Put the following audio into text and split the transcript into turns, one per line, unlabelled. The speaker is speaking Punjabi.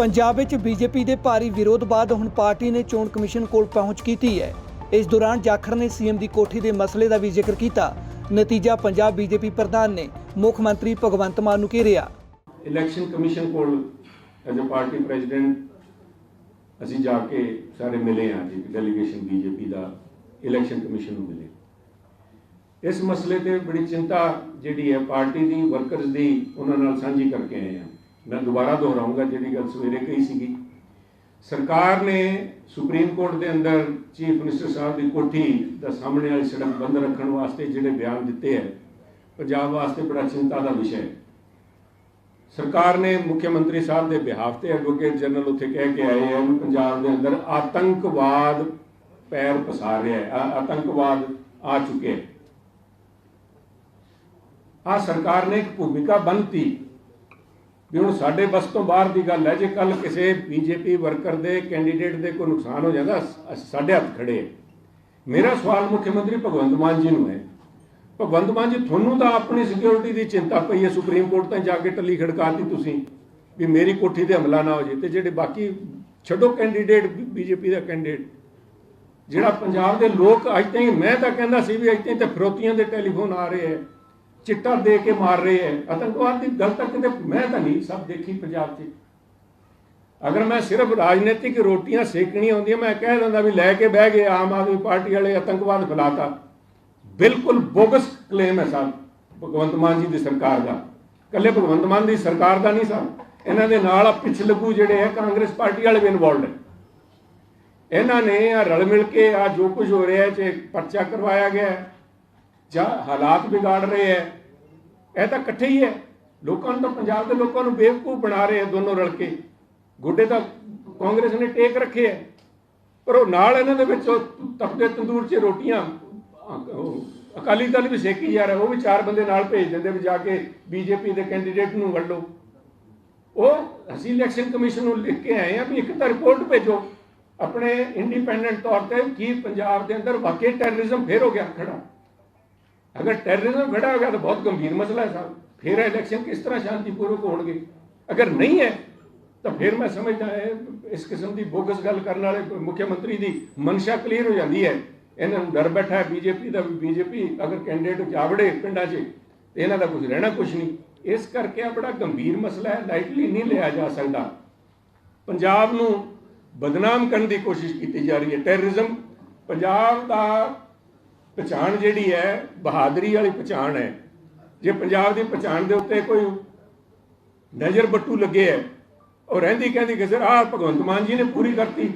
ਪੰਜਾਬ ਵਿੱਚ ਬੀਜੇਪੀ ਦੇ ਭਾਰੀ ਵਿਰੋਧ ਬਾਅਦ ਹੁਣ ਪਾਰਟੀ ਨੇ ਚੋਣ ਕਮਿਸ਼ਨ ਕੋਲ ਪਹੁੰਚ ਕੀਤੀ ਹੈ। ਇਸ ਦੌਰਾਨ ਜਾਖੜ ਨੇ ਸੀਐਮ ਦੀ ਕੋਠੀ ਦੇ ਮਸਲੇ ਦਾ ਵੀ ਜ਼ਿਕਰ ਕੀਤਾ। ਨਤੀਜਾ ਪੰਜਾਬ ਬੀਜੇਪੀ ਪ੍ਰਧਾਨ ਨੇ ਮੁੱਖ ਮੰਤਰੀ ਭਗਵੰਤ ਮਾਨ ਨੂੰ ਘੇਰਿਆ।
ਇਲੈਕਸ਼ਨ ਕਮਿਸ਼ਨ ਕੋਲ ਐਜ਼ ਅ ਪਾਰਟੀ ਪ੍ਰੈਜ਼ੀਡੈਂਟ ਅਸੀਂ ਜਾ ਕੇ ਸਾਰੇ ਮਿਲੇ ਹਾਂ ਜੀ, ਡੈਲੀਗੇਸ਼ਨ ਬੀਜੇਪੀ ਦਾ ਇਲੈਕਸ਼ਨ ਕਮਿਸ਼ਨ ਨੂੰ ਮਿਲੇ। ਇਸ ਮਸਲੇ ਤੇ ਬੜੀ ਚਿੰਤਾ ਜਿਹੜੀ ਹੈ, ਪਾਰਟੀ ਦੀ, ਵਰਕਰਸ ਦੀ, ਉਹਨਾਂ ਨਾਲ ਸਾਂਝੀ ਕਰਕੇ ਆਏ ਹਾਂ। ਮੈਂ ਦੁਬਾਰਾ ਦੁਹਰਾਉਂਗਾ ਜਿਹੜੀ ਗੱਲ ਸਵੇਰੇ ਕਹੀ ਸੀਗੀ। ਸਰਕਾਰ ਨੇ ਸੁਪਰੀਮ ਕੋਰਟ ਦੇ ਅੰਦਰ ਚੀਫ ਮਿਨਿਸਟਰ ਸਾਹਿਬ ਦੀ ਕੋਠੀ ਦਾ ਸਾਹਮਣੇ ਵਾਲੀ ਸੜਕ ਬੰਦ ਰੱਖਣ ਵਾਸਤੇ ਜਿਹੜੇ ਬਿਆਨ ਦਿੱਤੇ ਹੈ ਪੰਜਾਬ ਵਾਸਤੇ ਬੜਾ ਚਿੰਤਾ ਦਾ ਵਿਸ਼ਾ ਹੈ। ਸਰਕਾਰ ਨੇ ਮੁੱਖ ਮੰਤਰੀ ਸਾਹਿਬ ਦੇ ਬਿਹਾਫ ਤੇ ਐਡਵੋਕੇਟ ਜਨਰਲ ਉੱਥੇ ਕਹਿ ਕੇ ਆਏ ਹਨ ਪੰਜਾਬ ਦੇ ਅੰਦਰ ਆਤੰਕਵਾਦ ਪੈਰ ਪਸਾਰ ਰਿਹਾ ਹੈ ਆਤੰਕਵਾਦ ਆ ਚੁੱਕਿਆ ਹੈ। ਆ ਸਰਕਾਰ ਨੇ ਇੱਕ ਭੂਮਿਕਾ ਬੰਨਤੀ ਵੀ ਹੁਣ ਸਾਡੇ ਬਸ ਤੋਂ ਬਾਹਰ ਦੀ ਗੱਲ ਹੈ, ਜੇ ਕੱਲ ਕਿਸੇ ਬੀਜੇਪੀ ਵਰਕਰ ਦੇ ਕੈਂਡੀਡੇਟ ਦੇ ਕੋਈ ਨੁਕਸਾਨ ਹੋ ਜਾਂਦਾ ਸਾਡੇ ਹੱਥ ਖੜੇ ਮੇਰਾ ਸਵਾਲ ਮੁੱਖ ਮੰਤਰੀ ਭਗਵੰਤ ਮਾਨ ਜੀ ਨੂੰ ਹੈ। ਭਗਵੰਤ ਮਾਨ ਜੀ, ਤੁਹਾਨੂੰ ਤਾਂ ਆਪਣੀ ਸਿਕਿਉਰਿਟੀ ਦੀ ਚਿੰਤਾ ਪਈ ਹੈ ਸੁਪਰੀਮ ਕੋਰਟ ਤਾਈਂ ਜਾ ਕੇ ਟੱਲੀ ਖੜਕਾਤੀ ਤੁਸੀਂ, ਵੀ ਮੇਰੀ ਕੋਠੀ ਤੇ ਹਮਲਾ ਨਾ ਹੋ ਜੇ, ਤੇ ਜਿਹੜੇ ਬਾਕੀ ਛੱਡੋ ਕੈਂਡੀਡੇਟ ਬੀਜੇਪੀ ਦਾ ਕੈਂਡੀਡੇਟ ਜਿਹੜਾ ਪੰਜਾਬ ਦੇ ਲੋਕ ਅੱਜ ਤਾਈਂ, ਮੈਂ ਤਾਂ ਕਹਿੰਦਾ ਸੀ ਵੀ ਅੱਜ ਤਾਈਂ ਤੇ ਫਰੋਤੀਆਂ ਦੇ ਟੈਲੀਫੋਨ ਆ ਰਹੇ ਹੈ। ਚਿੱਟਾ ਦੇ ਕੇ ਮਾਰ ਰਹੇ ਹੈ। ਆਤੰਕਵਾਦ ਦੀ ਗੱਲ ਤਾਂ ਕਿਤੇ ਮੈਂ ਤਾਂ ਨਹੀਂ, ਸਭ ਦੇਖੀ ਪੰਜਾਬ 'ਚ। ਅਗਰ ਮੈਂ ਸਿਰਫ ਰਾਜਨੀਤਿਕ ਰੋਟੀਆਂ ਸੇਕਣੀਆਂ ਹੁੰਦੀਆਂ, ਮੈਂ ਕਹਿ ਦਿੰਦਾ ਵੀ ਲੈ ਕੇ ਬਹਿ ਗਏ ਆਮ ਆਦਮੀ ਪਾਰਟੀ ਵਾਲੇ, ਆਤੰਕਵਾਦ ਫੈਲਾਤਾ। ਬਿਲਕੁਲ ਬੋਗਸ ਕਲੇਮ ਹੈ ਸਾਹਿਬ ਭਗਵੰਤ ਮਾਨ ਜੀ ਦੀ ਸਰਕਾਰ ਦਾ। ਕੱਲੇ ਭਗਵੰਤ ਮਾਨ ਦੀ ਸਰਕਾਰ ਦਾ ਨਹੀਂ ਸਾਹਿਬ ਇਹਨਾਂ ਦੇ ਨਾਲ ਆ ਪਿਛਲਗੂ ਜਿਹੜੇ ਹੈ, ਕਾਂਗਰਸ ਪਾਰਟੀ ਵਾਲੇ ਵੀ ਇਨਵੋਲਡ ਹੈ। ਇਹਨਾਂ ਨੇ ਆ ਰਲ ਮਿਲ ਕੇ ਆ ਜੋ ਕੁਝ ਹੋ ਰਿਹਾ ਹੈ ਚ ਪਰਚਾ ਕਰਵਾਇਆ ਗਿਆ ਹੈ ਜਾਂ ਹਾਲਾਤ ਵਿਗਾੜ ਰਹੇ ਹੈ, ਇਹ ਤਾਂ ਇਕੱਠੇ ਹੀ ਹੈ। ਲੋਕਾਂ ਨੂੰ ਤਾਂ ਪੰਜਾਬ ਦੇ ਲੋਕਾਂ ਨੂੰ ਬੇਵਕੂਫ ਬਣਾ ਰਹੇ ਹੈ ਦੋਨੋਂ ਰਲ ਕੇ। ਗੋਡੇ ਤਾਂ ਕਾਂਗਰਸ ਨੇ ਟੇਕ ਰੱਖੇ ਹੈ, ਪਰ ਉਹ ਨਾਲ ਇਹਨਾਂ ਦੇ ਵਿੱਚ ਤਪਦੇ ਤੰਦੂਰ 'ਚ ਰੋਟੀਆਂ ਅਕਾਲੀ ਦਲ ਵੀ ਸੇਕੀ ਜਾ ਰਿਹਾ, ਉਹ ਵੀ ਚਾਰ ਬੰਦੇ ਨਾਲ ਭੇਜ ਦਿੰਦੇ ਵੀ ਜਾ ਕੇ ਬੀਜੇਪੀ ਦੇ ਕੈਂਡੀਡੇਟ ਨੂੰ ਵੱਢੋ ਉਹ ਅਸੀਂ ਇਲੈਕਸ਼ਨ ਕਮਿਸ਼ਨ ਨੂੰ ਲਿਖ ਕੇ ਆਏ ਆ ਵੀ ਇੱਕ ਤਾਂ ਰਿਪੋਰਟ ਭੇਜੋ, ਆਪਣੇ ਇੰਡੀਪੈਂਡੈਂਟ ਤੌਰ ਤੇ ਕੀ ਪੰਜਾਬ ਦੇ ਅੰਦਰ ਵਾਕਈ ਟੈਰਰਿਜ਼ਮ ਫੇਰ ਹੋ ਗਿਆ ਖੜਾ। ਅਗਰ ਟੈਰਰਿਜ਼ਮ ਖੜਾ ਹੋ ਗਿਆ ਤਾਂ ਬਹੁਤ ਗੰਭੀਰ ਮਸਲਾ ਹੈ ਸਾਹਿਬ। ਫਿਰ ਇਲੈਕਸ਼ਨ ਕਿਸ ਤਰ੍ਹਾਂ ਸ਼ਾਂਤੀਪੂਰਵਕ ਹੋਣਗੇ? ਅਗਰ ਨਹੀਂ ਹੈ, ਤਾਂ ਫਿਰ ਮੈਂ ਸਮਝਦਾ ਹੈ ਇਸ ਕਿਸਮ ਦੀ ਬੋਗਸ ਗੱਲ ਕਰਨ ਵਾਲੇ ਮੁੱਖ ਮੰਤਰੀ ਦੀ ਮਨਸ਼ਾ ਕਲੀਅਰ ਹੋ ਜਾਂਦੀ ਹੈ। ਇਹਨਾਂ ਨੂੰ ਡਰ ਬੈਠਾ ਹੈ, ਬੀਜੇਪੀ ਦਾ ਵੀ ਬੀਜੇਪੀ, ਅਗਰ ਕੈਂਡੀਡੇਟ ਜਾਵੜੇ ਪਿੰਡਾਂ 'ਚ, ਤੇ ਇਹਨਾਂ ਦਾ ਕੁਝ ਰਹਿਣਾ ਕੁਝ ਨਹੀਂ। ਇਸ ਕਰਕੇ ਆ ਬੜਾ ਗੰਭੀਰ ਮਸਲਾ ਹੈ ਲਾਈਟਲੀ ਨਹੀਂ ਲਿਆ ਜਾ ਸਕਦਾ। ਪੰਜਾਬ ਨੂੰ ਬਦਨਾਮ ਕਰਨ ਦੀ ਕੋਸ਼ਿਸ਼ ਕੀਤੀ ਜਾ ਰਹੀ ਹੈ। ਟੈਰਰਿਜ਼ਮ ਪੰਜਾਬ ਦਾ ਪਛਾਣ ਜਿਹੜੀ ਹੈ, ਬਹਾਦਰੀ ਵਾਲੀ ਪਛਾਣ ਹੈ। ਜੇ ਪੰਜਾਬ ਦੀ ਪਛਾਣ ਦੇ ਉੱਤੇ ਕੋਈ ਨਜ਼ਰ ਬੱਟੂ ਲੱਗੇ ਹੈ, ਉਹ ਰਹਿੰਦੀ ਕਹਿੰਦੀ ਕਿ ਸਰ ਆਹ ਭਗਵੰਤ ਮਾਨ ਜੀ ਨੇ ਪੂਰੀ ਕਰਤੀ।